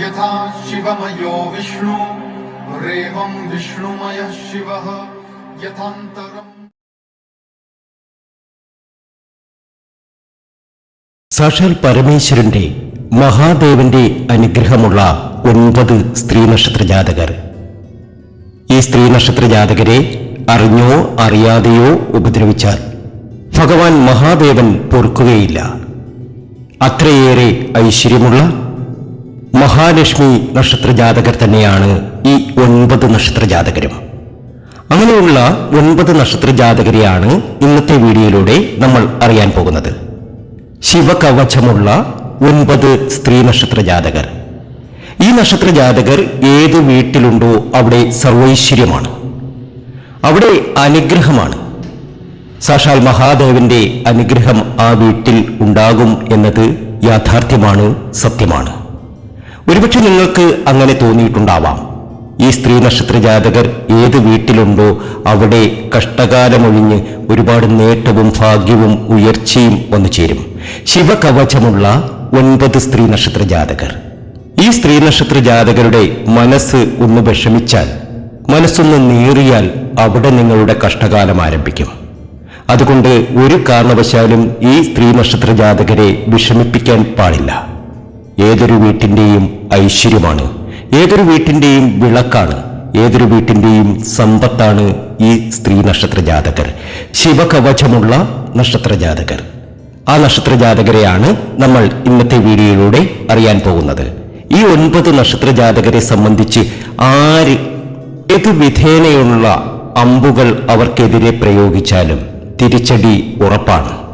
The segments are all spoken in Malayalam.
यथा शिवमयो विष्णु रेवं विष्णुमयः शिवः यथान्तरम् സാക്ഷാൽ പരമേശ്വരന്റെ മഹാദേവന്റെ അനുഗ്രഹമുള്ള ഒൻപത് സ്ത്രീ നക്ഷത്ര ജാതകർ ഈ സ്ത്രീ നക്ഷത്ര ജാതകരെ അറിഞ്ഞോ അറിയാതെയോ ഉപദ്രവിച്ചാൽ ഭഗവാൻ മഹാദേവൻ പൊറുക്കുകയില്ല അത്രയേറെ ഐശ്വര്യമുള്ള മഹാലക്ഷ്മി നക്ഷത്ര ജാതകർ തന്നെയാണ് ഈ ഒൻപത് നക്ഷത്ര ജാതകരും അങ്ങനെയുള്ള ഒൻപത് നക്ഷത്ര ജാതകരെയാണ് ഇന്നത്തെ വീഡിയോയിലൂടെ നമ്മൾ അറിയാൻ പോകുന്നത്. ശിവകവചമുള്ള ഒൻപത് സ്ത്രീ നക്ഷത്ര ജാതകർ ഈ നക്ഷത്ര ജാതകർ ഏത് വീട്ടിലുണ്ടോ അവിടെ സർവൈശ്വര്യമാണ്. അവിടെ അനുഗ്രഹമാണ്. സാക്ഷാൽ മഹാദേവന്റെ അനുഗ്രഹം ആ വീട്ടിൽ ഉണ്ടാകും എന്നത് യാഥാർത്ഥ്യമാണ് സത്യമാണ്. ഒരുപക്ഷെ നിങ്ങൾക്ക് അങ്ങനെ തോന്നിയിട്ടുണ്ടാവാം. ഈ സ്ത്രീ നക്ഷത്ര ജാതകർ ഏത് വീട്ടിലുണ്ടോ അവിടെ കഷ്ടകാലമൊഴിഞ്ഞ് ഒരുപാട് നേട്ടവും ഭാഗ്യവും ഉയർച്ചയും വന്നു ചേരും. ശിവകവചമുള്ള ഒൻപത് സ്ത്രീ നക്ഷത്ര ജാതകർ. ഈ സ്ത്രീ നക്ഷത്ര ജാതകരുടെ മനസ്സ് ഒന്ന് വിഷമിച്ചാൽ മനസ്സൊന്ന് നീറിയാൽ അവിടെ നിങ്ങളുടെ കഷ്ടകാലം ആരംഭിക്കും. അതുകൊണ്ട് ഒരു കാരണവശാലും ഈ സ്ത്രീ നക്ഷത്ര ജാതകരെ വിഷമിപ്പിക്കാൻ പാടില്ല. ഏതൊരു വീട്ടിന്റെയും ഐശ്വര്യമാണ്. ഏതൊരു വീട്ടിന്റെയും വിളക്കാണ്. ഏതൊരു വീട്ടിന്റെയും സമ്പത്താണ് ഈ സ്ത്രീ നക്ഷത്ര ജാതകർ ശിവകവചമുള്ള നക്ഷത്ര ജാതകർ ആ നക്ഷത്ര ജാതകരെയാണ് നമ്മൾ ഇന്നത്തെ വീഡിയോയിലൂടെ അറിയാൻ പോകുന്നത്. ഈ ഒൻപത് നക്ഷത്ര ജാതകരെ സംബന്ധിച്ച് ആര് ഏത് വിധേനയുള്ള അമ്പുകൾ അവർക്കെതിരെ പ്രയോഗിച്ചാലും തിരിച്ചടി ഉറപ്പാണ്.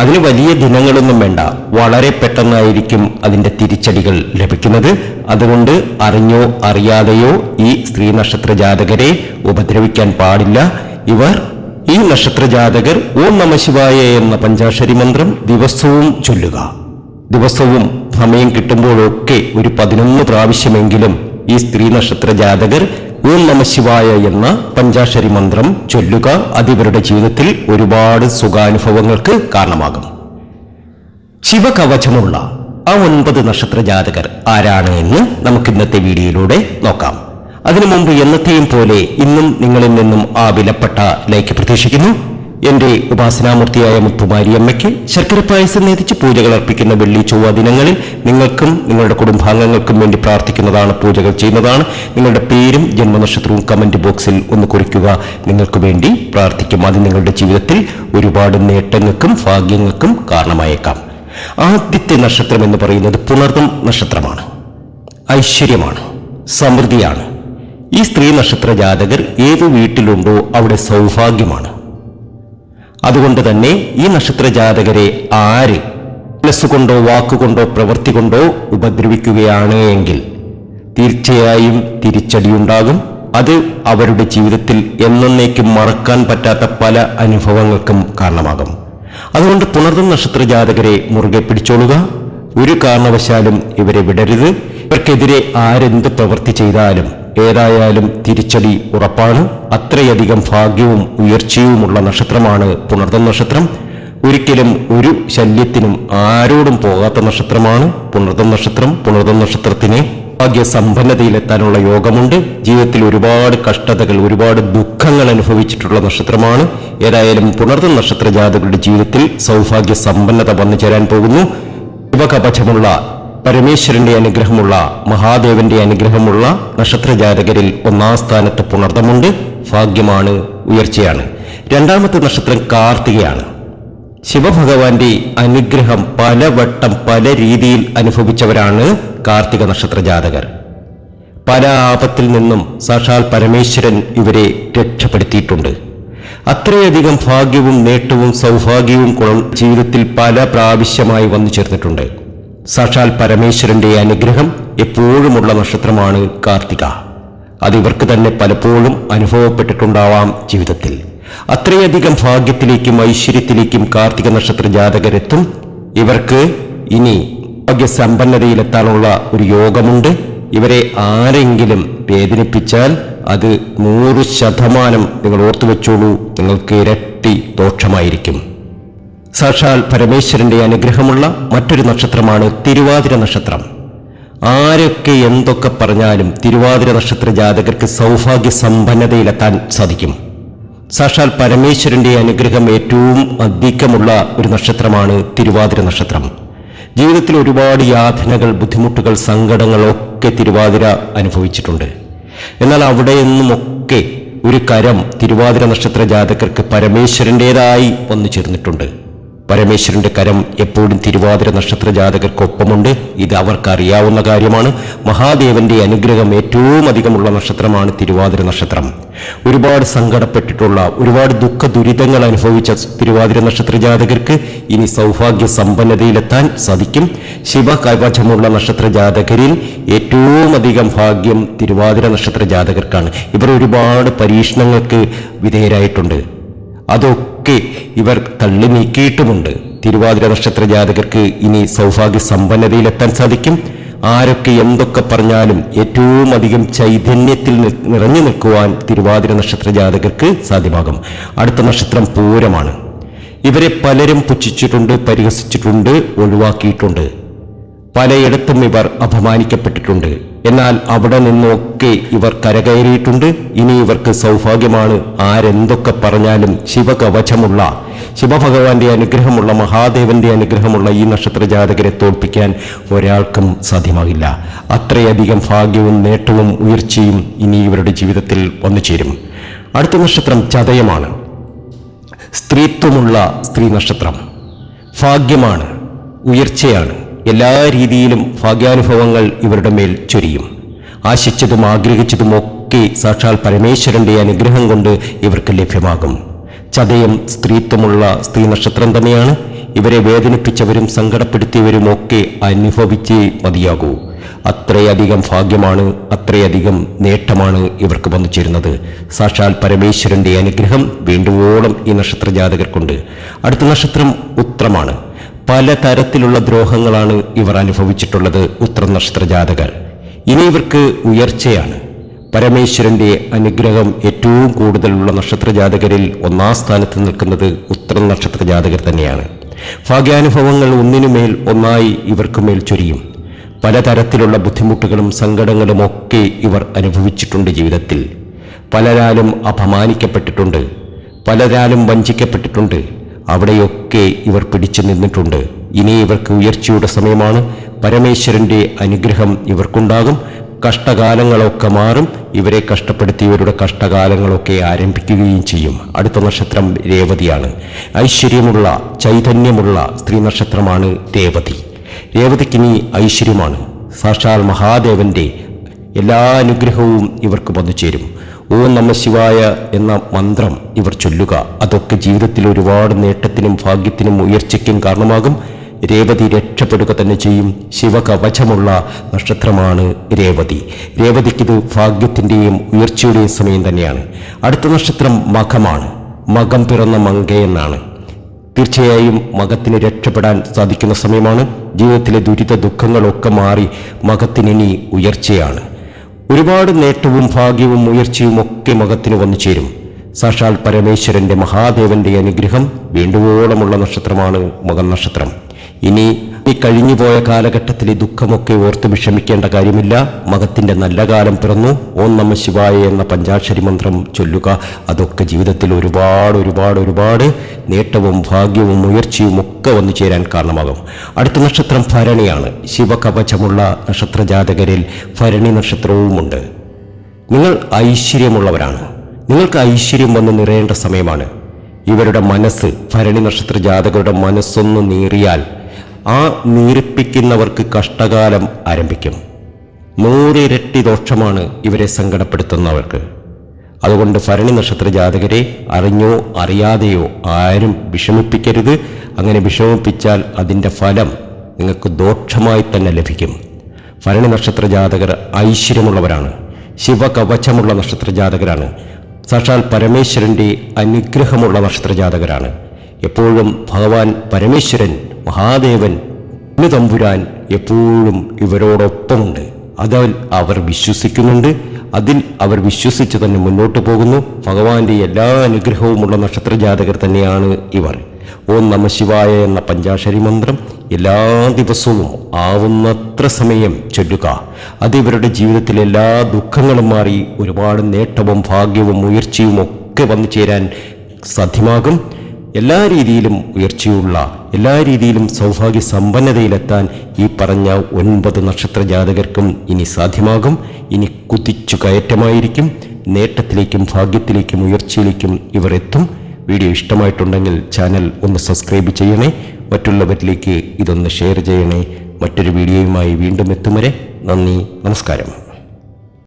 അതിന് വലിയ ദിനങ്ങളൊന്നും വേണ്ട. വളരെ പെട്ടെന്നായിരിക്കും അതിന്റെ തിരിച്ചടികൾ ലഭിക്കുന്നത്. അതുകൊണ്ട് അറിഞ്ഞോ അറിയാതെയോ ഈ സ്ത്രീ നക്ഷത്ര ജാതകരെ ഉപദ്രവിക്കാൻ പാടില്ല. ഇവർ ഈ നക്ഷത്ര ജാതകർ ഓം നമശിവായ എന്ന പഞ്ചാക്ഷരി മന്ത്രം ദിവസവും ചൊല്ലുക. ദിവസവും സമയം കിട്ടുമ്പോഴൊക്കെ ഒരു പതിനൊന്ന് പ്രാവശ്യമെങ്കിലും ഈ സ്ത്രീ നക്ഷത്ര ജാതകർ ഓം നമശിവായ എന്ന പഞ്ചാക്ഷരി മന്ത്രം ചൊല്ലുക അതിവരുടെ ജീവിതത്തിൽ ഒരുപാട് സുഖാനുഭവങ്ങൾക്ക് കാരണമാകും. ശിവകവചമുള്ള ആ ഒൻപത് നക്ഷത്ര ജാതകർ ആരാണ് എന്ന് നമുക്ക് ഇന്നത്തെ വീഡിയോയിലൂടെ നോക്കാം. അതിനു മുമ്പ് എന്നത്തെയും പോലെ ഇന്നും നിങ്ങളിൽ നിന്നും ആ വിലപ്പെട്ട ലൈക്ക് പ്രതീക്ഷിക്കുന്നു. എന്റെ ഉപാസനാമൂർത്തിയായ മുത്തുമാരിയമ്മയ്ക്ക് ശർക്കര പായസം നേതിച്ച് പൂജകൾ അർപ്പിക്കുന്ന വെള്ളി ചൊവ്വ ദിനങ്ങളിൽ നിങ്ങൾക്കും നിങ്ങളുടെ കുടുംബാംഗങ്ങൾക്കും വേണ്ടി പ്രാർത്ഥിക്കുന്നതാണ് പൂജകൾ ചെയ്യുന്നതാണ്. നിങ്ങളുടെ പേരും ജന്മനക്ഷത്രവും കമന്റ് ബോക്സിൽ ഒന്ന് കുറിക്കുക. നിങ്ങൾക്ക് വേണ്ടി പ്രാർത്ഥിക്കും. അത് നിങ്ങളുടെ ജീവിതത്തിൽ ഒരുപാട് നേട്ടങ്ങൾക്കും ഭാഗ്യങ്ങൾക്കും കാരണമായേക്കാം. ആദ്യത്തെ നക്ഷത്രം എന്ന് പറയുന്നത് പുണർദം നക്ഷത്രമാണ്. ഐശ്വര്യമാണ്. സമൃദ്ധിയാണ്. ഈ സ്ത്രീ നക്ഷത്ര ജാതകർ ഏത് വീട്ടിലുണ്ടോ അവിടെ സൗഭാഗ്യമാണ്. അതുകൊണ്ട് തന്നെ ഈ നക്ഷത്ര ജാതകരെ ആര് മനസ്സുകൊണ്ടോ വാക്കുകൊണ്ടോ പ്രവൃത്തി കൊണ്ടോ ഉപദ്രവിക്കുകയാണ് എങ്കിൽ തീർച്ചയായും തിരിച്ചടിയുണ്ടാകും. അത് അവരുടെ ജീവിതത്തിൽ എന്നേക്കും മറക്കാൻ പറ്റാത്ത പല അനുഭവങ്ങൾക്കും കാരണമാകും. അതുകൊണ്ട് പുണർന്ന നക്ഷത്ര ജാതകരെ മുറുകെ പിടിച്ചോളുക. ഒരു കാരണവശാലും ഇവരെ വിടരുത്. ഇവർക്കെതിരെ ആരെന്ത് പ്രവൃത്തി ചെയ്താലും ഏതായാലും തിരിച്ചടി ഉറപ്പാണ്. അത്രയധികം ഭാഗ്യവും ഉയർച്ചയുമുള്ള നക്ഷത്രമാണ് പുണർതം നക്ഷത്രം. ഒരിക്കലും ഒരു ശല്യത്തിനും ആരോടും പോകാത്ത നക്ഷത്രമാണ് പുണർതം നക്ഷത്രം. പുണർതം നക്ഷത്രത്തിന് ഭാഗ്യസമ്പന്നതയിലെത്താനുള്ള യോഗമുണ്ട്. ജീവിതത്തിൽ ഒരുപാട് കഷ്ടതകൾ ഒരുപാട് ദുഃഖങ്ങൾ അനുഭവിച്ചിട്ടുള്ള നക്ഷത്രമാണ്. ഏതായാലും പുണർദം നക്ഷത്ര ജാതകളുടെ ജീവിതത്തിൽ സൗഭാഗ്യ സമ്പന്നത വന്നു ചേരാൻ പോകുന്നു. ശിവകപചമുള്ള പരമേശ്വരന്റെ അനുഗ്രഹമുള്ള മഹാദേവന്റെ അനുഗ്രഹമുള്ള നക്ഷത്ര ജാതകരിൽ ഒന്നാം സ്ഥാനത്ത് പുണർദമുണ്ട്. ഭാഗ്യമാണ് ഉയർച്ചയാണ്. രണ്ടാമത്തെ നക്ഷത്രം കാർത്തികയാണ്. ശിവഭഗവാന്റെ അനുഗ്രഹം പലവട്ടം പല രീതിയിൽ അനുഭവിച്ചവരാണ് കാർത്തിക നക്ഷത്ര ജാതകർ പല ആപത്തിൽ നിന്നും സാക്ഷാൽ പരമേശ്വരൻ ഇവരെ രക്ഷപ്പെടുത്തിയിട്ടുണ്ട്. അത്രയധികം ഭാഗ്യവും നേട്ടവും സൗഭാഗ്യവും ജീവിതത്തിൽ പല പ്രാവശ്യമായി വന്നു ചേർന്നിട്ടുണ്ട് സാക്ഷാൽ പരമേശ്വരന്റെ അനുഗ്രഹം എപ്പോഴുമുള്ള നക്ഷത്രമാണ് കാർത്തിക. അത് ഇവർക്ക് തന്നെ പലപ്പോഴും അനുഭവപ്പെട്ടിട്ടുണ്ടാവാം ജീവിതത്തിൽ. അത്രയധികം ഭാഗ്യത്തിലേക്കും ഐശ്വര്യത്തിലേക്കും കാർത്തിക നക്ഷത്ര ജാതകരെത്തും. ഇവർക്ക് ഇനി ഭാഗ്യസമ്പന്നതയിലെത്താനുള്ള ഒരു യോഗമുണ്ട്. ഇവരെ ആരെങ്കിലും വേദനിപ്പിച്ചാൽ അത് നൂറ് ശതമാനം നിങ്ങൾ ഓർത്തുവെച്ചോളൂ. നിങ്ങൾക്ക് ഇരട്ടി ദോഷമായിരിക്കും. സാക്ഷാൽ പരമേശ്വരന്റെ അനുഗ്രഹമുള്ള മറ്റൊരു നക്ഷത്രമാണ് തിരുവാതിര നക്ഷത്രം. ആരൊക്കെ എന്തൊക്കെ പറഞ്ഞാലും തിരുവാതിര നക്ഷത്ര ജാതകർക്ക് സൗഭാഗ്യ സമ്പന്നതയിലെത്താൻ സാധിക്കും. സാക്ഷാൽ പരമേശ്വരന്റെ അനുഗ്രഹം ഏറ്റവും അധികമുള്ള ഒരു നക്ഷത്രമാണ് തിരുവാതിര നക്ഷത്രം. ജീവിതത്തിൽ ഒരുപാട് യാതനകൾ ബുദ്ധിമുട്ടുകൾ സങ്കടങ്ങളൊക്കെ തിരുവാതിര അനുഭവിച്ചിട്ടുണ്ട്. എന്നാൽ അവിടെ നിന്നുമൊക്കെ ഒരു കരം തിരുവാതിര നക്ഷത്ര ജാതകർക്ക് പരമേശ്വരന്റെതായി വന്നു ചേർന്നിട്ടുണ്ട്. പരമേശ്വരന്റെ കരം എപ്പോഴും തിരുവാതിര നക്ഷത്ര ജാതകർക്കൊപ്പമുണ്ട് ഇത് അവർക്ക് അറിയാവുന്ന കാര്യമാണ്. മഹാദേവന്റെ അനുഗ്രഹം ഏറ്റവും അധികമുള്ള നക്ഷത്രമാണ് തിരുവാതിര നക്ഷത്രം. ഒരുപാട് സങ്കടപ്പെട്ടിട്ടുള്ള ഒരുപാട് ദുഃഖ ദുരിതങ്ങൾ അനുഭവിച്ച തിരുവാതിര നക്ഷത്ര ജാതകർക്ക് ഇനി സൗഭാഗ്യ സമ്പന്നതയിലെത്താൻ സാധിക്കും. ശിവ കൈവശമുള്ള നക്ഷത്ര ജാതകരിൽ ഏറ്റവും അധികം ഭാഗ്യം തിരുവാതിര നക്ഷത്ര ജാതകർക്കാണ് ഇവർ ഒരുപാട് പരീക്ഷണങ്ങൾക്ക് വിധേയരായിട്ടുണ്ട്. അതൊക്കെ ഇവർ തള്ളി നീക്കിയിട്ടുമുണ്ട്. തിരുവാതിര നക്ഷത്ര ജാതകർക്ക് ഇനി സൗഭാഗ്യ സമ്പന്നതയിലെത്താൻ സാധിക്കും. ആരൊക്കെ എന്തൊക്കെ പറഞ്ഞാലും ഏറ്റവും അധികം ചൈതന്യത്തിൽ നിറഞ്ഞു നിൽക്കുവാൻ തിരുവാതിര നക്ഷത്ര ജാതകർക്ക് സാധ്യമാകും. അടുത്ത നക്ഷത്രം പൂരമാണ്. ഇവരെ പലരും പുച്ഛിച്ചിട്ടുണ്ട് പരിഹസിച്ചിട്ടുണ്ട് ഒഴിവാക്കിയിട്ടുണ്ട്. പലയിടത്തും ഇവർ അപമാനിക്കപ്പെട്ടിട്ടുണ്ട്. എന്നാൽ അവിടെ നിന്നൊക്കെ ഇവർ കരകയറിയിട്ടുണ്ട്. ഇനി ഇവർക്ക് സൗഭാഗ്യമാണ് ആരെന്തൊക്കെ പറഞ്ഞാലും ശിവകവചമുള്ള ശിവഭഗവാന്റെ അനുഗ്രഹമുള്ള മഹാദേവന്റെ അനുഗ്രഹമുള്ള ഈ നക്ഷത്ര ജാതകരെ തോൽപ്പിക്കാൻ ഒരാൾക്കും സാധ്യമാകില്ല. അത്രയധികം ഭാഗ്യവും നേട്ടവും ഉയർച്ചയും ഇനി ഇവരുടെ ജീവിതത്തിൽ വന്നു ചേരും. അടുത്ത നക്ഷത്രം ചതയമാണ്. സ്ത്രീത്വമുള്ള സ്ത്രീ നക്ഷത്രം. ഭാഗ്യമാണ് ഉയർച്ചയാണ്. എല്ലാ രീതിയിലും ഭാഗ്യാനുഭവങ്ങൾ ഇവരുടെ മേൽ ചൊരിയും. ആശിച്ചതും ആഗ്രഹിച്ചതുമൊക്കെ സാക്ഷാൽ പരമേശ്വരന്റെ അനുഗ്രഹം കൊണ്ട് ഇവർക്ക് ലഭ്യമാകും. ചതയം സ്ത്രീത്വമുള്ള സ്ത്രീ നക്ഷത്രം തന്നെയാണ്. ഇവരെ വേദനിപ്പിച്ചവരും സങ്കടപ്പെടുത്തിയവരും ഒക്കെ അനുഭവിച്ചേ മതിയാകൂ. അത്രയധികം ഭാഗ്യമാണ് അത്രയധികം നേട്ടമാണ് ഇവർക്ക് വന്നു ചേരുന്നത് സാക്ഷാൽ പരമേശ്വരന്റെ അനുഗ്രഹം വേണ്ടുവോളം ഈ നക്ഷത്ര ജാതകർക്കുണ്ട് അടുത്ത നക്ഷത്രം ഉത്രമാണ്. പല തരത്തിലുള്ള ദ്രോഹങ്ങളാണ് ഇവർ അനുഭവിച്ചിട്ടുള്ളത് ഉത്ര നക്ഷത്ര ജാതകർ ഇനി ഇവർക്ക് ഉയർച്ചയാണ്. പരമേശ്വരന്റെ അനുഗ്രഹം ഏറ്റവും കൂടുതലുള്ള നക്ഷത്ര ജാതകരിൽ ഒന്നാം സ്ഥാനത്ത് നിൽക്കുന്നത് ഉത്തര നക്ഷത്ര ജാതകർ തന്നെയാണ്. ഭാഗ്യാനുഭവങ്ങൾ ഒന്നിനുമേൽ ഒന്നായി ഇവർക്ക് മേൽ ചൊരിയും. പലതരത്തിലുള്ള ബുദ്ധിമുട്ടുകളും സങ്കടങ്ങളും ഒക്കെ ഇവർ അനുഭവിച്ചിട്ടുണ്ട് ജീവിതത്തിൽ. പലരാലും അപമാനിക്കപ്പെട്ടിട്ടുണ്ട്. പലരാലും വഞ്ചിക്കപ്പെട്ടിട്ടുണ്ട്. അവിടെയൊക്കെ ഇവർ പിടിച്ചു നിന്നിട്ടുണ്ട്. ഇനി ഇവർക്ക് ഉയർച്ചയുടെ സമയമാണ്. പരമേശ്വരന്റെ അനുഗ്രഹം ഇവർക്കുണ്ടാകും. കഷ്ടകാലങ്ങളൊക്കെ മാറും. ഇവരെ കഷ്ടപ്പെടുത്തിയവരുടെ കഷ്ടകാലങ്ങളൊക്കെ ആരംഭിക്കുകയും ചെയ്യും. അടുത്ത നക്ഷത്രം രേവതിയാണ്. ഐശ്വര്യമുള്ള ചൈതന്യമുള്ള സ്ത്രീ നക്ഷത്രമാണ് രേവതി. രേവതിക്കിനി ഐശ്വര്യമാണ്. സാക്ഷാൽ മഹാദേവന്റെ എല്ലാ അനുഗ്രഹവും ഇവർക്ക് വന്നു ചേരും ഓം നമ ശിവായ എന്ന മന്ത്രം ഇവർ ചൊല്ലുക. അതൊക്കെ ജീവിതത്തിൽ ഒരുപാട് നേട്ടത്തിനും ഭാഗ്യത്തിനും ഉയർച്ചയ്ക്കും കാരണമാകും. രേവതി രക്ഷപ്പെടുക തന്നെ ചെയ്യും. ശിവകവചമുള്ള നക്ഷത്രമാണ് രേവതി. രേവതിക്കിത് ഭാഗ്യത്തിന്റെയും ഉയർച്ചയുടെയും സമയം തന്നെയാണ്. അടുത്ത നക്ഷത്രം മഖമാണ്. മകം പിറന്ന മങ്കയെന്നാണ് തീർച്ചയായും മകത്തിന് രക്ഷപ്പെടാൻ സാധിക്കുന്ന സമയമാണ്. ജീവിതത്തിലെ ദുരിത ദുഃഖങ്ങളൊക്കെ മാറി മകത്തിനി ഉയർച്ചയാണ്. ഒരുപാട് നേട്ടവും ഭാഗ്യവും ഉയർച്ചയും ഒക്കെ മകത്തിന് വന്നു ചേരും. സാക്ഷാൽ പരമേശ്വരന്റെ മഹാദേവന്റെ അനുഗ്രഹം വേണ്ടുവോളമുള്ള നക്ഷത്രമാണ് മകൻ നക്ഷത്രം. ഇനി ഈ കഴിഞ്ഞുപോയ കാലഘട്ടത്തിലെ ദുഃഖമൊക്കെ ഓർത്ത് വിഷമിക്കേണ്ട കാര്യമില്ല. മകത്തിന്റെ നല്ല കാലം പിറന്നു. ഓം നമ ശിവായ എന്ന പഞ്ചാക്ഷരി മന്ത്രം ചൊല്ലുക. അതൊക്കെ ജീവിതത്തിൽ ഒരുപാട് ഒരുപാട് ഒരുപാട് നേട്ടവും ഭാഗ്യവും ഉയർച്ചയും ഒക്കെ വന്നു ചേരാൻ കാരണമാകും. അടുത്ത നക്ഷത്രം ഭരണിയാണ്. ശിവകവചമുള്ള നക്ഷത്ര ജാതകരിൽ ഭരണി നക്ഷത്രവുമുണ്ട്. നിങ്ങൾ ഐശ്വര്യമുള്ളവരാണ്. നിങ്ങൾക്ക് ഐശ്വര്യം വന്ന് നിറയേണ്ട സമയമാണ്. ഇവരുടെ മനസ്സ് ഭരണി നക്ഷത്ര ജാതകരുടെ മനസ്സൊന്ന് നീറിയാൽ ആ നീരിപ്പിക്കുന്നവർക്ക് കഷ്ടകാലം ആരംഭിക്കും. നൂറിരട്ടി ദോഷമാണ് ഇവരെ സങ്കടപ്പെടുത്തുന്നവർക്ക്. അതുകൊണ്ട് ഭരണി നക്ഷത്ര ജാതകരെ അറിഞ്ഞോ അറിയാതെയോ ആരും വിഷമിപ്പിക്കരുത്. അങ്ങനെ വിഷമിപ്പിച്ചാൽ അതിന്റെ ഫലം നിങ്ങൾക്ക് ദോഷമായി തന്നെ ലഭിക്കും. ഭരണി നക്ഷത്ര ജാതകർ ഐശ്വര്യമുള്ളവരാണ്. ശിവകവചമുള്ള നക്ഷത്ര ജാതകരാണ് സാക്ഷാൽ പരമേശ്വരന്റെ അനുഗ്രഹമുള്ള നക്ഷത്ര ജാതകരാണ് എപ്പോഴും ഭഗവാൻ പരമേശ്വരൻ മഹാദേവൻ തമ്പുരാൻ എപ്പോഴും ഇവരോടൊപ്പമുണ്ട്. അതിൽ അവർ വിശ്വസിക്കുന്നുണ്ട്. അതിൽ അവർ വിശ്വസിച്ച് തന്നെ മുന്നോട്ട് പോകുന്നു. ഭഗവാന്റെ എല്ലാ അനുഗ്രഹവുമുള്ള നക്ഷത്ര ജാതകർ തന്നെയാണ് ഇവർ. ഓം നമ ശിവായ എന്ന പഞ്ചാക്ഷരി മന്ത്രം എല്ലാ ദിവസവും ആവുന്നത്ര സമയം ചൊല്ലുക. അത് ഇവരുടെ ജീവിതത്തിലെ എല്ലാ ദുഃഖങ്ങളും മാറി ഒരുപാട് നേട്ടവും ഭാഗ്യവും ഉയർച്ചയും ഒക്കെ വന്നു ചേരാൻ സാധ്യമാകും. എല്ലാ രീതിയിലും ഉയർച്ചയുള്ള എല്ലാ രീതിയിലും സൗഭാഗ്യ സമ്പന്നതയിലെത്താൻ ഈ പറഞ്ഞ ഒൻപത് നക്ഷത്ര ജാതകർക്കും ഇനി സാധ്യമാകും. ഇനി കുതിച്ചു കയറ്റമായിരിക്കും. നേട്ടത്തിലേക്കും ഭാഗ്യത്തിലേക്കും ഉയർച്ചയിലേക്കും ഇവർ എത്തും. വീഡിയോ ഇഷ്ടമായിട്ടുണ്ടെങ്കിൽ ചാനൽ ഒന്ന് സബ്സ്ക്രൈബ് ചെയ്യണേ. മറ്റുള്ളവരിലേക്ക് ഇതൊന്ന് ഷെയർ ചെയ്യണേ. മറ്റൊരു വീഡിയോയുമായി വീണ്ടും എത്തും വരെ നന്ദി നമസ്കാരം.